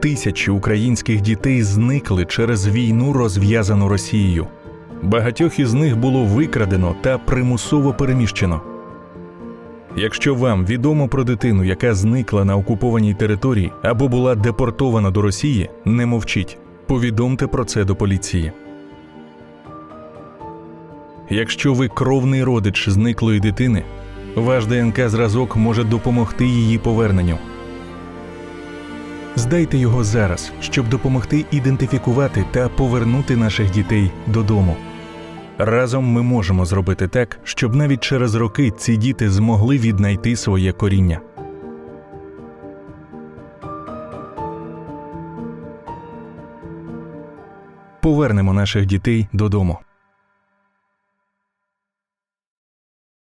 Тисячі українських дітей зникли через війну, розв'язану Росією. Багатьох із них було викрадено та примусово переміщено. Якщо вам відомо про дитину, яка зникла на окупованій території або була депортована до Росії, не мовчіть. Повідомте про це до поліції. Якщо ви кровний родич зниклої дитини, ваш ДНК зразок може допомогти її поверненню. Здайте його зараз, щоб допомогти ідентифікувати та повернути наших дітей додому. Разом ми можемо зробити так, щоб навіть через роки ці діти змогли віднайти своє коріння. Повернемо наших дітей додому.